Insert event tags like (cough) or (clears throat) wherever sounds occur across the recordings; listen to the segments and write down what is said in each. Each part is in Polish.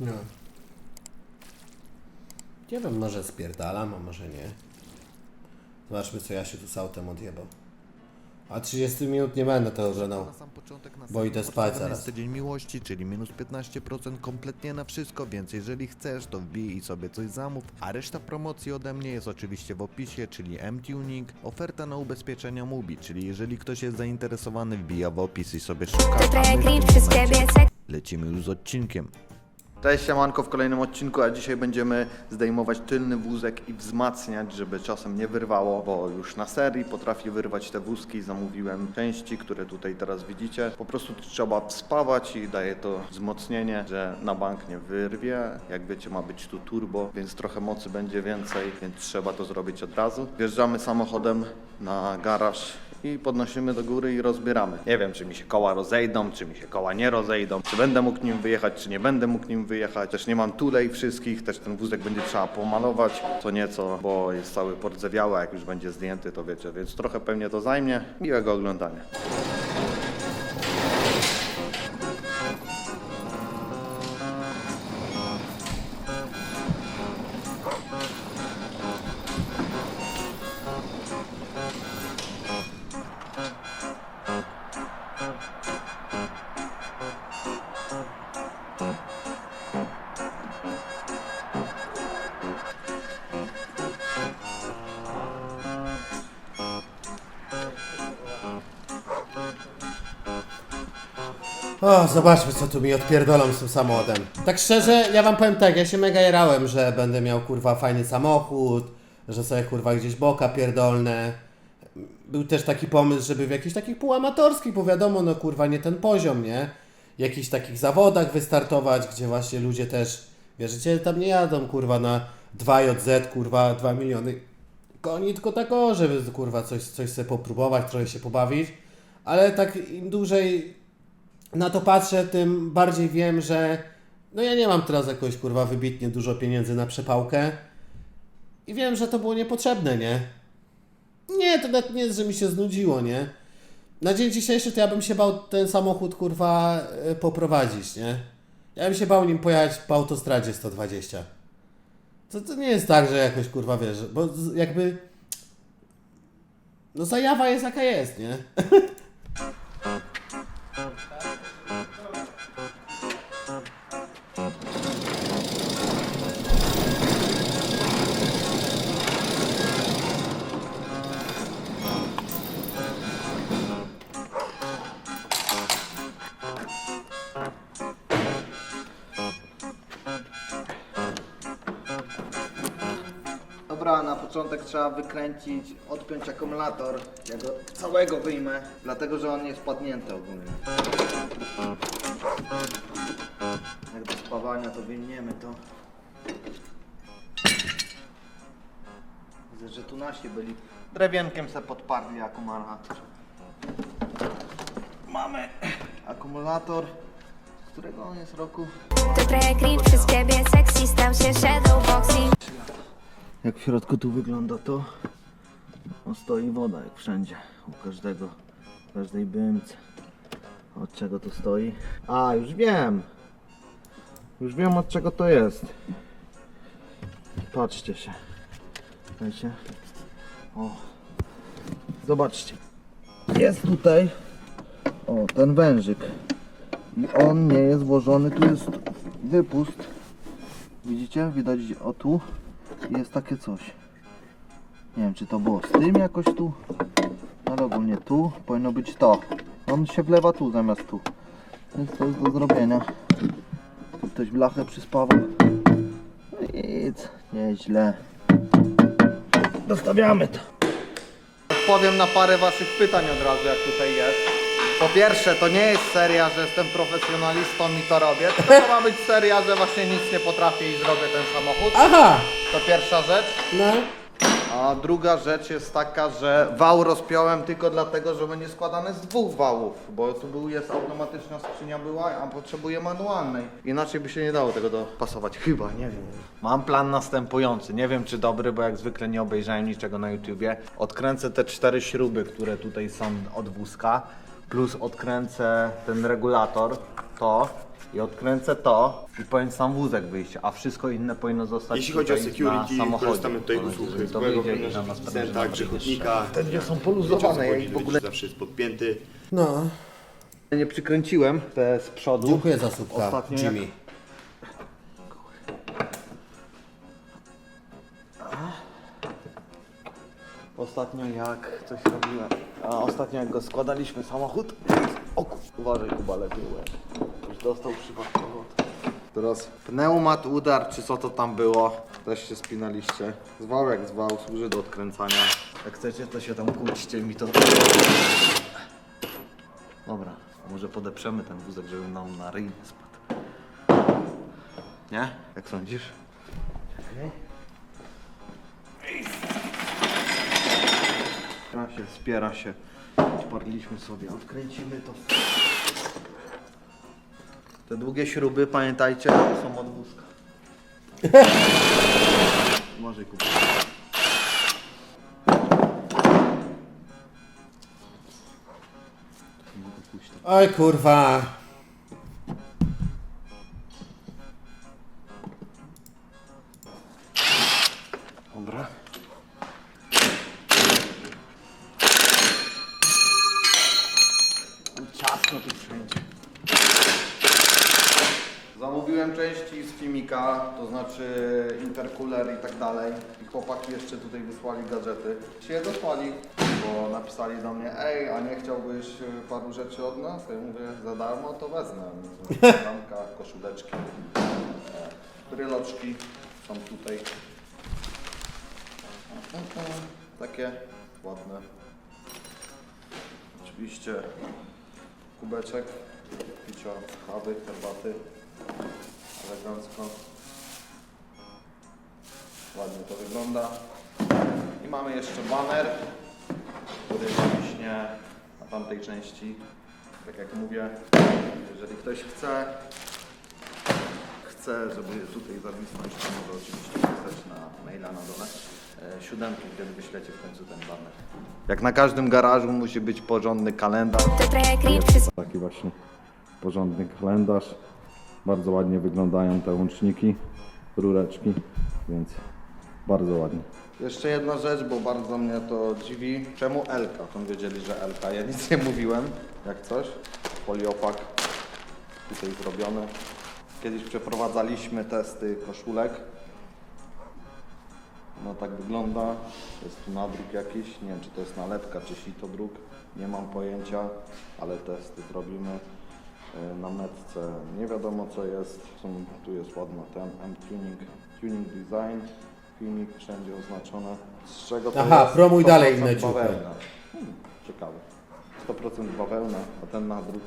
No. Nie wiem, może spierdalam, a może nie. Zobaczmy, co ja się tu z autem odjebał. A 30 minut nie będę tego oglądał. Na sam początek, na Bo samym idę spać początku zaraz. jest tydzień miłości, czyli minus 15% kompletnie na wszystko, więc jeżeli chcesz, to wbij i sobie coś zamów, a reszta promocji ode mnie jest oczywiście w opisie, czyli M-Tuning, oferta na ubezpieczenia Mubi, czyli jeżeli ktoś jest zainteresowany, wbija w opis i sobie szuka. A my w tym momencie Lecimy już z odcinkiem. Cześć siemanko w kolejnym odcinku, a dzisiaj będziemy zdejmować tylny wózek i wzmacniać, żeby czasem nie wyrwało, bo już na serii potrafi wyrwać te wózki, zamówiłem części, które tutaj teraz widzicie. Po prostu trzeba spawać i daje to wzmocnienie, że na bank nie wyrwie. Jak wiecie ma być tu turbo, więc trochę mocy będzie więcej, więc trzeba to zrobić od razu. Wjeżdżamy samochodem na garaż i podnosimy do góry i rozbieramy. Nie wiem, czy mi się koła rozejdą, czy mi się koła nie rozejdą, czy będę mógł nim wyjechać, czy nie będę mógł nim wyjechać. Też nie mam tulej wszystkich, też ten wózek będzie trzeba pomalować co nieco, bo jest cały pordzewiały, jak już będzie zdjęty, to wiecie, więc trochę pewnie to zajmie. Miłego oglądania. O, zobaczmy, co tu mi odpierdolą z tym samochodem. Tak szczerze, ja wam powiem tak, ja się mega jarałem, że będę miał kurwa fajny samochód, że sobie kurwa gdzieś boka pierdolne. Był też taki pomysł, żeby w jakichś takich półamatorskich, bo wiadomo, no kurwa nie ten poziom, nie? Jakichś takich zawodach wystartować, gdzie właśnie ludzie też, wierzycie, tam nie jadą kurwa na 2JZ, kurwa 2 miliony koni, tylko tak o, żeby kurwa coś, coś sobie popróbować, trochę się pobawić. Ale tak im dłużej na to patrzę, tym bardziej wiem, że no ja nie mam teraz jakoś kurwa wybitnie dużo pieniędzy na przepałkę i wiem, że to było niepotrzebne, nie? Nie, to nawet nie jest, że mi się znudziło, nie? Na dzień dzisiejszy to ja bym się bał ten samochód kurwa e, poprowadzić, nie? Ja bym się bał nim pojechać po autostradzie 120. To, to nie jest tak, że jakoś kurwa wiesz, bo jakby no zajawa jest jaka jest, nie? (laughs) początek trzeba wykręcić, odpiąć akumulator. Ja go całego wyjmę, dlatego że on jest padnięty ogólnie. Jak do spawania to wyjmiemy to. Widzę, że tu nasi byli. Drewienkiem se podparli akumulator. Mamy akumulator. Którego on jest roku? To cringe przez ciebie, sexy Stał się shadowboxing Jak w środku tu wygląda to, no stoi woda jak wszędzie, u każdego, każdej bymce. Od czego to stoi? A, już wiem! Już wiem od czego to jest. Patrzcie się. Wiecie? O. Zobaczcie. Jest tutaj, o, ten wężyk. I on nie jest włożony, tu jest wypust. Widzicie? Widać o tu jest takie coś. Nie wiem czy to było z tym jakoś tu, ale ogólnie tu powinno być to. On się wlewa tu zamiast tu. Więc to jest do zrobienia. Tu ktoś blachę przyspawał. No Nic, nieźle. Dostawiamy to. Odpowiem na parę waszych pytań od razu jak tutaj jest. Po pierwsze, to nie jest seria, że jestem profesjonalistą i to robię, tylko to ma być seria, że właśnie nic nie potrafię i zrobię ten samochód. Aha! To pierwsza rzecz. No. A druga rzecz jest taka, że wał rozpiąłem tylko dlatego, że będzie składany z dwóch wałów, bo tu był, jest automatyczna skrzynia była, a potrzebuję manualnej. Inaczej by się nie dało tego dopasować, chyba, nie wiem. Mam plan następujący, nie wiem czy dobry, bo jak zwykle nie obejrzałem niczego na YouTubie. Odkręcę te cztery śruby, które tutaj są od wózka. Plus odkręcę ten regulator, to i odkręcę to i powinien sam wózek wyjść, a wszystko inne powinno zostać Jeśli chodzi o tutaj security, na samochodzie. korzystamy tutaj Bo usług to wyjdzie i na nas asystenta, będzie grzechotnika. Te dwie są poluzowane, ja ich w ogóle Zawsze jest podpięty. No, nie przykręciłem, te z przodu. dziękuję za słupka, Ostatnio jak- Jimmy. Ostatnio jak coś robiłem, a ostatnio jak go składaliśmy samochód, o ku- uważaj Kuba, lepiej łeb. Już dostał przypadkowo. Teraz pneumat, udar, czy co to tam było, też się spinaliście. Zwał jak zwał, służy do odkręcania. Jak chcecie, to się tam kłóćcie mi to... Dobra, a może podeprzemy ten wózek, żeby nam na ryj nie spadł. Nie? Jak sądzisz? Spiera się, spiera się. Odparliśmy sobie, odkręcimy to. Te długie śruby, pamiętajcie, są od wózka. (laughs) Może kupić. Oj kurwa. Y, paru rzeczy od nas? Ja mówię, za darmo to wezmę. (laughs) Zamka, koszuleczki, e, bryloczki są tutaj. Takie ładne. Oczywiście kubeczek picia kawy, herbaty. Elegancko. Ładnie to wygląda. I mamy jeszcze baner, który wiśnie na tamtej części. Tak jak mówię, jeżeli ktoś chce, chce, żeby tutaj zawisnąć, to może oczywiście pisać na maila na dole. E, Siódemki, kiedy wyślecie w końcu ten baner. Jak na każdym garażu musi być porządny kalendarz. Taki właśnie porządny kalendarz. Bardzo ładnie wyglądają te łączniki, rureczki, więc bardzo ładnie. Jeszcze jedna rzecz, bo bardzo mnie to dziwi. Czemu Elka? On wiedzieli, że Elka. Ja nic nie mówiłem, jak coś. Foliopak tutaj zrobiony. Kiedyś przeprowadzaliśmy testy koszulek. No tak wygląda. Jest tu nadruk jakiś. Nie wiem, czy to jest nalepka, czy sito druk. Nie mam pojęcia, ale testy zrobimy. E, Na metce nie wiadomo co jest. Tu jest ładna ten M-Tuning, Tuning Design. Filmik wszędzie oznaczone. Z czego to Aha, jest? promuj dalej 100% inne ciuchy. bawełna. Hmm, ciekawe. 100% bawełna, a ten nadruk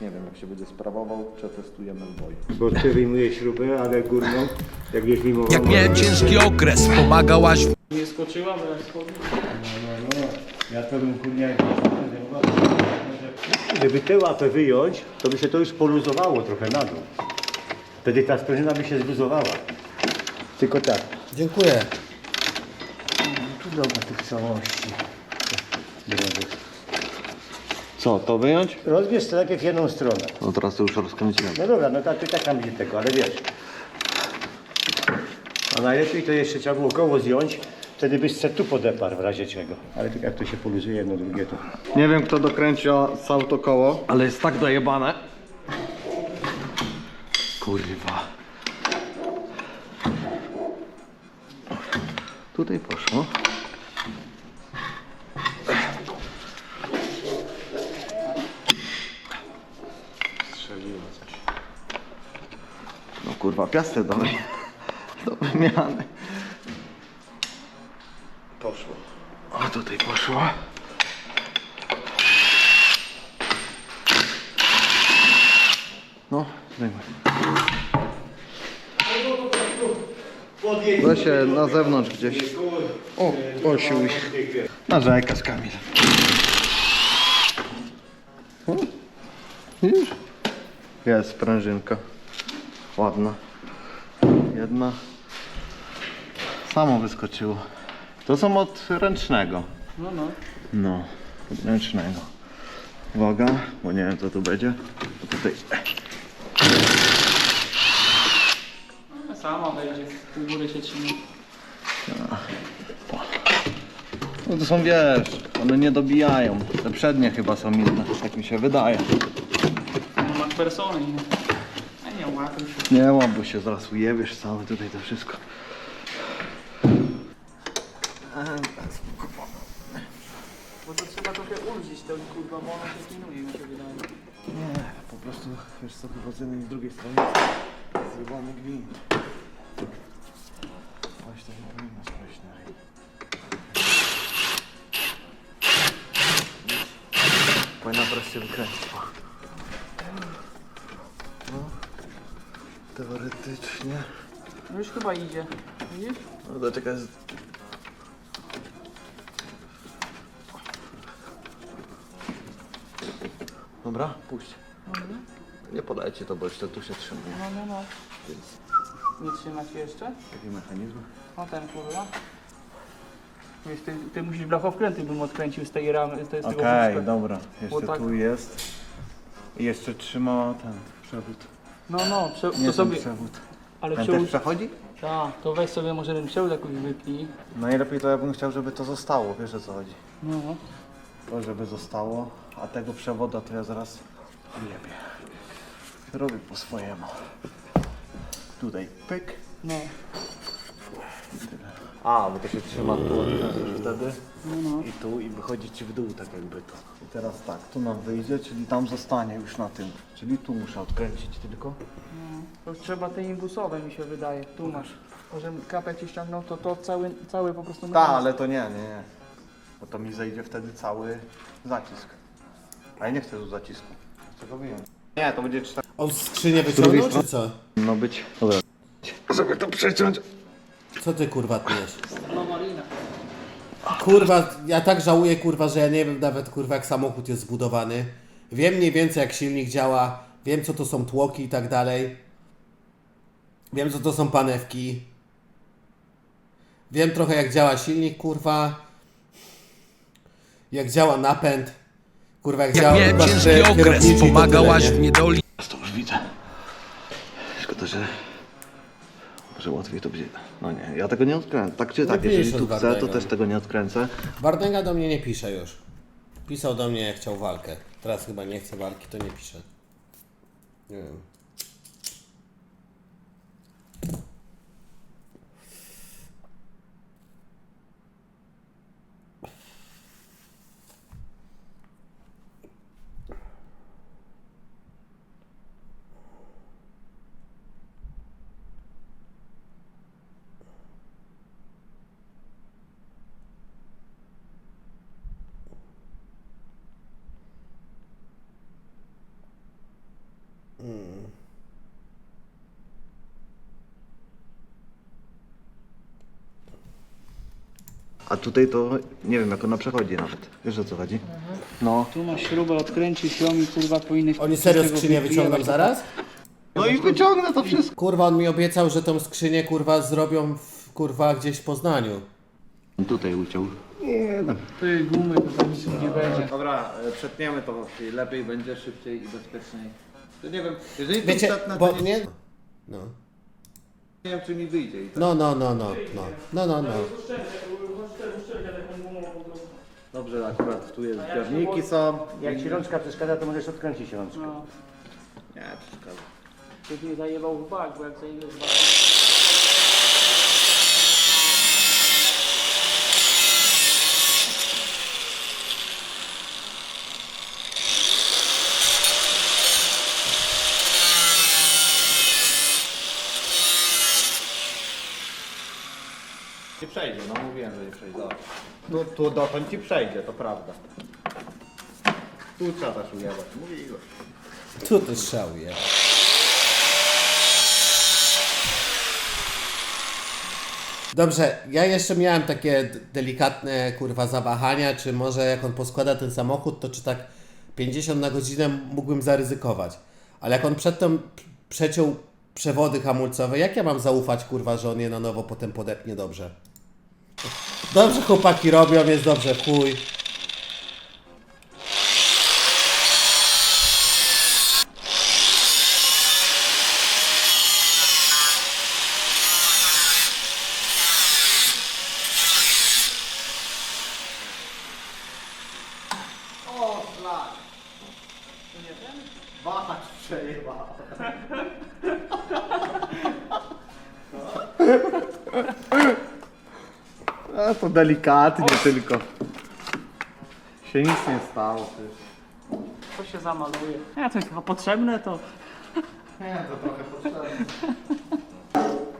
nie wiem jak się będzie sprawował, przetestujemy w boju. bo ty wyjmuje śrubę, ale górną, jak jest mimo Jak miałem ciężki okres, pomagałaś w No, no, ja to bym kurnie... Gdyby tę łapę wyjąć, to by się to już poluzowało trochę na dół. Wtedy ta sprężyna by się zluzowała. Tylko tak. Dziękuję. Tu dobra tych całości. Co, to wyjąć? Rozbierz to najpierw jedną stronę. No teraz to już rozkręciłem. No dobra, no tak, to i tak tam będzie tego, ale wiesz. A najlepiej to jeszcze trzeba było koło zdjąć, wtedy byś se tu podeparł w razie czego. Ale tak jak to się poluzuje jedno drugie to... Nie wiem kto dokręcił autokoło, ale jest tak dojebane. Kurwa. Tutaj poszło. Strzeliło coś. No kurwa, piasę do, do wymiany. Poszło. O, tutaj poszło. No, zdejmę. Się na zewnątrz gdzieś. O, osiuj. Narzeka z Kamil. O, Widzisz? Jest sprężynka. Ładna. Jedna. Samo wyskoczyło. To są od ręcznego. No, no. No, od ręcznego. Uwaga, bo nie wiem co tu będzie. Tutaj. Sama wejdzie, pół góry się trzyma. No to są wiesz, one nie dobijają. Te przednie chyba są inne, tak mi się wydaje. No masz persony, nie? A nie łapię się. Nie mam, bo się zaraz ujebiesz całe tutaj to wszystko. Bo to trzeba trochę ulżyć to kurwa, bo ono się klinuje mi się wydaje. Nie, po prostu wiesz co, chyba z z drugiej strony zjebany gwint. Coś to nie powinno spaść na. Powinna wreszcie wykręcić. No, teoretycznie. No już chyba idzie. Widzisz? No to czekaj. Dobra, puść. Nie podajcie to, bo jeszcze tu się trzyma. No, no, no. Nie trzymać jeszcze? Taki mechanizm. O ten kurwa. Wiesz, ty, ty musisz blachowkręty bym odkręcił z tej ramy, z, tej- z tego Okej, wózka. dobra. Jeszcze tak- tu jest. I jeszcze trzyma ten przewód. No, no, prze, Nie to ten sobie, przewód. ale Ten przewód, też przechodzi? tak, to weź sobie może ten przewód jakoś wypnij. Najlepiej to ja bym chciał, żeby to zostało, wiesz o co chodzi. No, To żeby zostało, a tego przewoda to ja zaraz jebie. Robię po swojemu. Tutaj pyk. no. A, bo to się trzyma tu wtedy i tu i wychodzi ci w dół tak jakby to. I teraz tak, tu nam wyjdzie, czyli tam zostanie już na tym. Czyli tu muszę odkręcić tylko. To trzeba te imbusowe mi się wydaje. Tu masz. Może kapek ci ściągnął, to to cały, cały po prostu... Tak, ale to nie, nie, nie. Bo to mi zejdzie wtedy cały zacisk. A ja nie chcę tu zacisku. Chcę go wyjąć. Nie, to będzie cztery. On skrzynię wyciągnął, czy co? No być. Dobra. Żeby to przeciąć. Co ty kurwa tniesz? No. Kurwa, ja tak żałuję, kurwa, że ja nie wiem nawet, kurwa, jak samochód jest zbudowany. Wiem mniej więcej, jak silnik działa, wiem, co to są tłoki i tak dalej. Wiem, co to są panewki. Wiem trochę, jak działa silnik, kurwa. Jak działa napęd. Kurwa, jak działa Jak miałem kurwa, ciężki okres, pomagałaś w nie? niedoli. To już widzę. Szkoda, że... Że łatwiej to będzie. No nie, ja tego nie odkręcę. Tak czy tak, jeżeli tu chcę, to też tego nie odkręcę. Wardęga do mnie nie pisze już. Pisał do mnie, jak chciał walkę. Teraz chyba nie chce walki, to nie pisze. Nie wiem. A tutaj to nie wiem, jak ona przechodzi nawet. Wiesz o co chodzi? No. Tu masz śrubę, odkręcić ją i kurwa powinieneś... Oni serio skrzynię wyciągną zaraz? No i wyciągnę to wszystko. Kurwa, on mi obiecał, że tą skrzynię kurwa zrobią w, kurwa gdzieś w Poznaniu. Tutaj uciął. Ty gumy, to tam nic nie będzie. Dobra, e, przetniemy to lepiej będzie, szybciej i bezpieczniej. To nie wiem, jeżeli to Wiecie, bo to nie, nie... No. nie wiem czy mi wyjdzie i tak. No, no, no, no, no, no, no, no. Dobrze, akurat tu jest zbiorniki są. Jak ci rączka przeszkadza, to możesz odkręcić rączkę. No, Nie, przeszkadza. żeby nie zajebał w bak, bo jak zajebie w bak... Nie przejdzie, no mówiłem, że nie przejdzie. Dobra. Tu, dotąd ci przejdzie, to prawda. Tu trzeba też ujebać, mówiłem. Tu też szałuje. Dobrze, ja jeszcze miałem takie delikatne kurwa zawahania, czy może jak on poskłada ten samochód, to czy tak 50 na godzinę mógłbym zaryzykować. Ale jak on przedtem przeciął przewody hamulcowe, jak ja mam zaufać kurwa, że on je na nowo potem podepnie dobrze? Dobrze chłopaki robią, jest dobrze, chuj. A to delikatnie tylko. Się nic nie stało. To się zamaluje. Ja to jest chyba potrzebne, to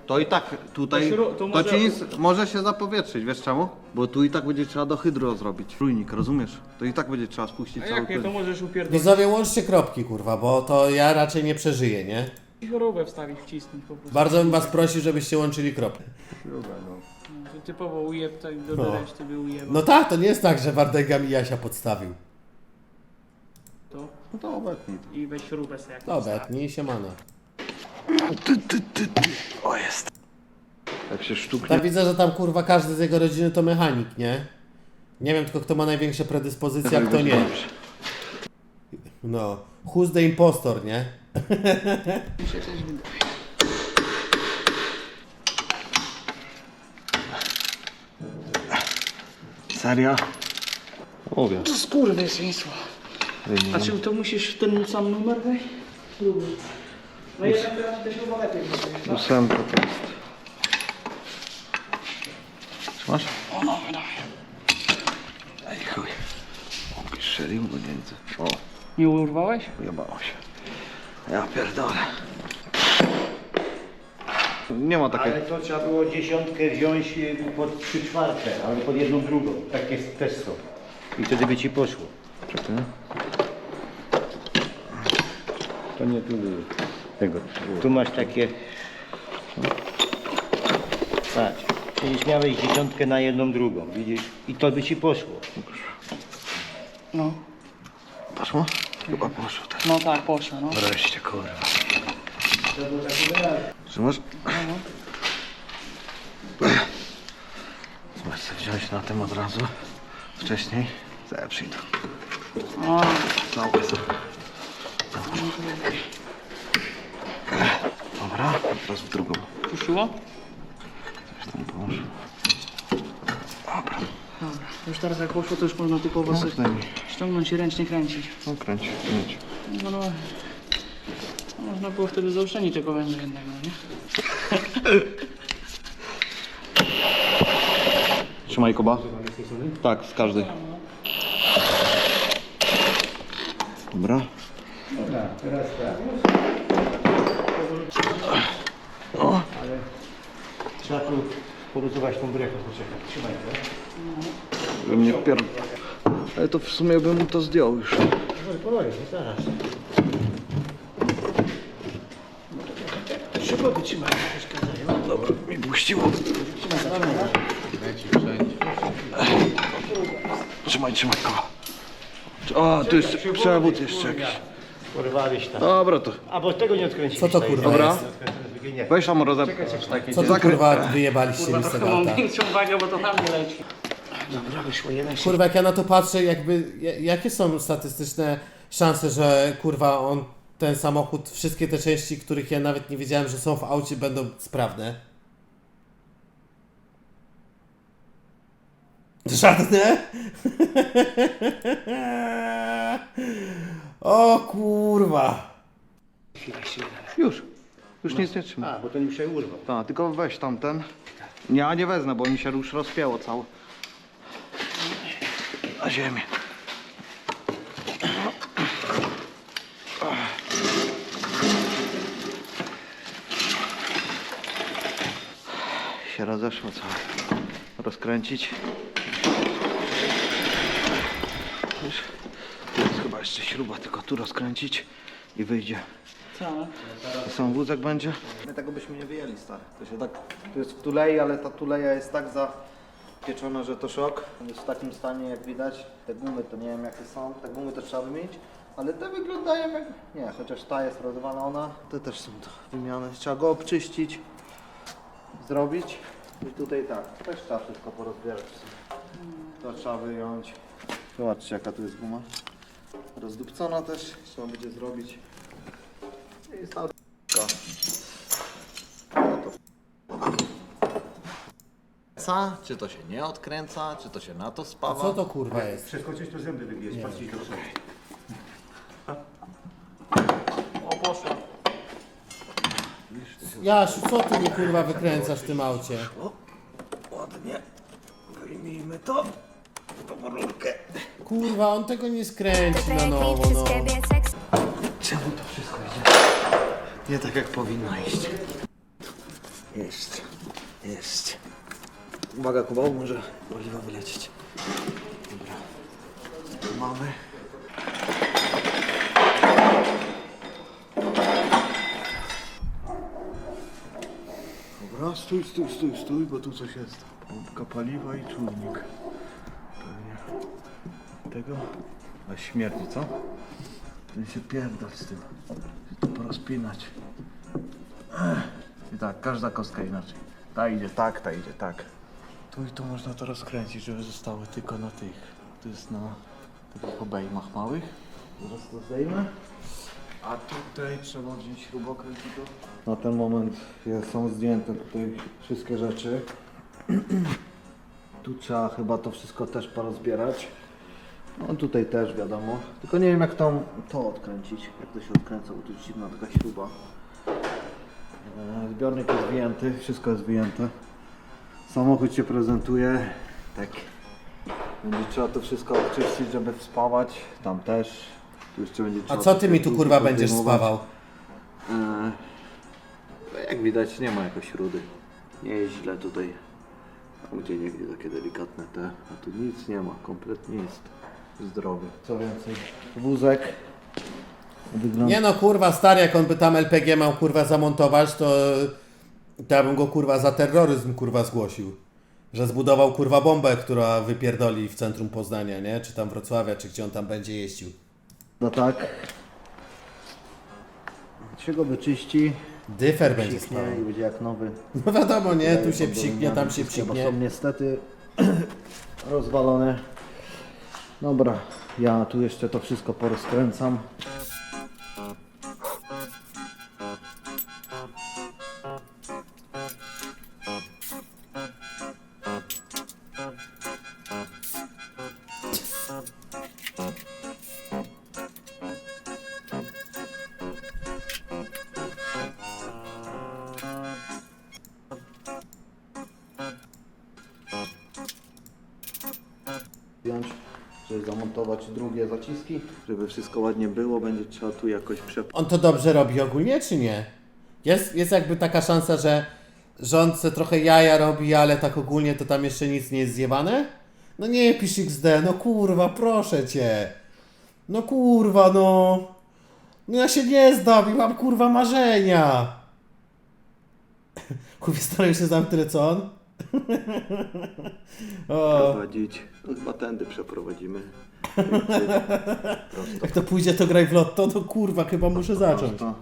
To i tak tutaj, To to to, może- ci nic, może się zapowietrzyć, wiesz czemu? Bo tu i tak będzie trzeba do hydro zrobić. Trójnik, rozumiesz? To i tak będzie trzeba spuścić a cały jak nie, to płyn. możesz upierdolić Widzowie, łączcie kropki, kurwa, bo to ja raczej nie przeżyję, nie? i chorobę wstawić, wcisnąć po prostu. Bardzo bym was prosił, żebyście łączyli kropki. To typowo ujeb, tak do No. reszty by ujebał. No tak, to nie jest tak, że Wardęga mi Jasia podstawił. To. No to obecnie. I weź śrubę sobie jak Dobra, nie się mana. Jak się sztuknie. Tak widzę, że tam kurwa każdy z jego rodziny to mechanik, nie? Nie wiem tylko kto ma największe predyspozycje, a kto nie. No, who's the impostor, nie? Serio? Mówię. To skurwysyństwo. A czy to musisz ten sam numer wejść? Spróbuj. No jednak teraz to śruba lepiej? Ósemka to jest. Trzymasz? O no, dawaj. Ej chuj. O, strzelił do Niemcy. O, Nie urwałeś? ujebało się. Ja pierdolę. Nie ma takiej... Ale to trzeba było dziesiątkę wziąć y, pod trzy czwarte, albo pod jedną drugą. Tak jest też są. I wtedy by ci poszło. Czekaj. To nie tu tego. Tu masz takie. Patrz. Przecież miałeś dziesiątkę na jedną drugą, widzisz? I to by ci poszło. No. Poszło? Chyba poszło też. No tak, poszło, no. Wreszcie, kurwa. Trzymasz? Możesz sobie wziąć na tym od razu. Wcześniej. Zeprzyj to. O, sobie. Dobra, teraz w drugą. puściło? Coś tam połóż. Dobra. Dobra. Już teraz jak poszło, to już można typowo sobie Zdejmij. ściągnąć i ręcznie kręcić. No kręć, kręć. No, no. Można było wtedy zaoszczędzić tego węża jednego, nie? (laughs) Trzymaj Kuba. Tak, z każdej. Dobra. Teraz tak. Trzeba tu poluzować tą brechę, poczekaj. Trzymaj to. Mnie pier... Ale to w sumie bym to zdjął już. Powoli, powoli, zaraz. Szybko wytrzymaj, przeszkadzają. Dobra, mi puściło. Trzymaj, trzymaj Kuba. O, tu jest przewód jeszcze jakiś. Porwałeś tam. Dobra to. A bo tego nie odkręciłeś. Co to kurwa Dobra. jest? Nie. Weź tam. Co to kurwa wyjebaliście mi z tego auta? większą wagę, bo to tam nie leci. Dobra, wyszło jeden się. Kurwa, jak ja na to patrzę, jakby, ja- jakie są statystyczne szanse, że kurwa on, ten samochód, wszystkie te części, których ja nawet nie wiedziałem, że są w aucie, będą sprawne? Żadne? (laughs) o kurwa. Już. Już nic nie trzyma. A, bo to mi się urwał. Tak, tylko weź tamten. Ja nie wezmę, bo mi się już rozpięło całe. Na ziemię. Się rozeszło całe. Rozkręcić. Wiesz, tu jest chyba jeszcze śruba, tylko tu rozkręcić i wyjdzie. Co? Sam wózek będzie? My tego byśmy nie wyjęli, stary. To się tak, tu jest w tulei, ale ta tuleja jest tak zapieczona, że to szok. Jest w takim stanie, jak widać. Te gumy to nie wiem jakie są, te gumy to trzeba wymienić. Ale te wyglądają jak... Nie, chociaż ta jest rozwalona. Te też są do wymiany. Trzeba go obczyścić, zrobić. I tutaj tak, też trzeba wszystko porozbierać. To trzeba wyjąć. Zobaczcie jaka tu jest guma. Rozdupcona też, trzeba będzie zrobić. I stał Odkręca, czy to się nie odkręca, czy to się na to A spawa? co to kurwa jest? Przeskoczyć to zęby wybijesz, patrzcie do przodu. O, poszło. Jasiu, co ty mi kurwa wykręcasz w tym aucie? Ładnie. Wyjmijmy to. Tą rurkę. Kurwa, on tego nie skręci na nowo, no. Czemu to wszystko idzie? Nie tak jak powinno iść. Jest. Jest. Uwaga Kuba, może oliwa wylecieć. Dobra. Tu mamy. Stój, stój, stój, stój, bo tu coś jest. Pompka paliwa i czujnik. Pewnie. Tego? A śmierdzi, co? Ten się pierdol z tym. Się to porozpinać. I tak, każda kostka inaczej. Ta idzie tak, ta idzie tak. Tu i tu można to rozkręcić, żeby zostały tylko na tych. To jest na takich obejmach małych. Zaraz to zdejmę. A tutaj trzeba wziąć śrubokręt i to. Na ten moment jest- są zdjęte tutaj wszystkie rzeczy. tu trzeba chyba to wszystko też porozbierać. No tutaj też wiadomo. Tylko nie wiem jak tam to odkręcić. Jak to się odkręca, bo tu jest dziwna taka śruba. E, Zbiornik jest wyjęty, wszystko jest wyjęte. Samochód się prezentuje. Tak. Będzie trzeba to wszystko oczyścić, żeby wspawać. Tam też. Tu jeszcze będzie A trzeba co ty mi tu kurwa będziesz podejmować. spawał? E, Jak widać nie ma jakoś rudy. Nie jest źle tutaj. Tam gdzie niegdzie takie delikatne te, a tu nic nie ma, kompletnie jest zdrowy. Co więcej, wózek wygląda... Nie no kurwa stary, jak on by tam LPG miał kurwa zamontować, to, to ja bym go kurwa za terroryzm kurwa zgłosił. Że zbudował kurwa bombę, która wypierdoli w centrum Poznania, nie? Czy tam Wrocławia, czy gdzie on tam będzie jeździł. No tak. się go wyczyści, Dyfer będzie psiknie i będzie jak nowy. No wiadomo, nie? Tu się psiknie, tam się wszystkie, Bo psiknie. są niestety (clears throat) rozwalone. Dobra, ja tu jeszcze to wszystko porozkręcam. Żeby wszystko ładnie było, będzie trzeba tu jakoś przepchnąć. On to dobrze robi ogólnie, czy nie? Jest, jest jakby taka szansa, że rząd se trochę jaja robi, ale tak ogólnie to tam jeszcze nic nie jest zjebane? No nie pisz XD, no kurwa, proszę cię. No kurwa, no. No ja się nie zdam i mam kurwa marzenia. Kurwa, starają się znam tyle co on? (laughs) o, prowadzić. No, Chyba tędy przeprowadzimy. Jak to pójdzie, to graj w lotto, to kurwa, chyba muszę zacząć. Prosto.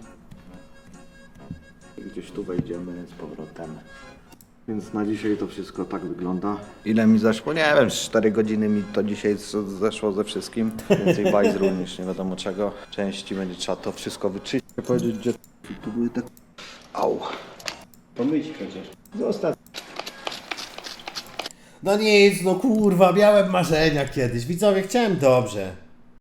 I Gdzieś tu wejdziemy z powrotem. Więc na dzisiaj to wszystko tak wygląda. Ile mi zeszło? Nie wiem, 4 godziny mi to dzisiaj z- zeszło ze wszystkim. Więcej (laughs) bajz również, nie wiadomo czego. Części będzie trzeba to wszystko wyczyścić. Powiedzieć, gdzie tu były te... Au. Pomyć przecież. Zostaw. No nic, no kurwa, miałem marzenia kiedyś. Widzowie, chciałem dobrze.